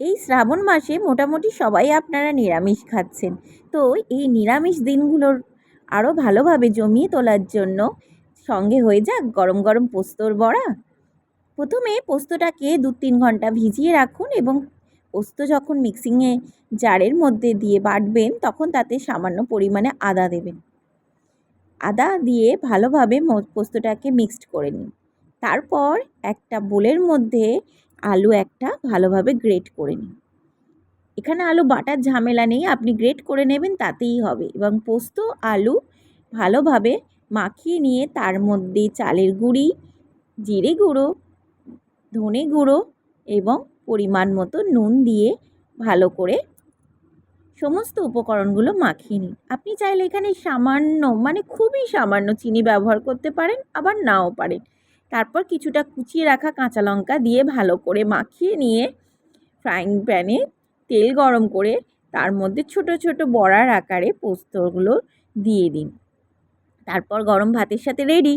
এই শ্রাবণ মাসে মোটামুটি সবাই আপনারা নিরামিষ খাচ্ছেন। তো এই নিরামিষ দিনগুলোর আরও ভালোভাবে জমিয়ে তোলার জন্য সঙ্গে হয়ে যাক গরম গরম পোস্তর বড়া। প্রথমে পোস্তটাকে দু তিন ঘণ্টা ভিজিয়ে রাখুন এবং পোস্ত যখন মিক্সিংয়ে জারের মধ্যে দিয়ে বাটবেন তখন তাতে সামান্য পরিমাণে আদা দেবেন। আদা দিয়ে ভালোভাবে পোস্তটাকে মিক্সড করে নিন। তারপর একটা বোলের মধ্যে আলু একটা ভালোভাবে গ্রেট করে নিন। এখানে আলু বাটার ঝামেলা নেই, আপনি গ্রেট করে নেবেন তাতেই হবে এবং পোস্ত, আলু ভালোভাবে মাখিয়ে নিয়ে তার মধ্যে চালের গুঁড়ি, জিরে গুঁড়ো, ধনে গুঁড়ো এবং পরিমাণ মতো নুন দিয়ে ভালো করে সমস্ত উপকরণগুলো মাখিয়ে নিন। আপনি চাইলে এখানে সামান্য মানে খুবই সামান্য চিনি ব্যবহার করতে পারেন, আবার নাও পারেন। তারপর কিছুটা কুচিয়ে রাখা কাঁচা লঙ্কা দিয়ে ভালো করে মাখিয়ে নিয়ে ফ্রাইং প্যানে তেল গরম করে তার মধ্যে ছোট ছোট বড়ার আকারে পোস্তগুলো দিয়ে দিন। তারপর গরম ভাতের সাথে রেডি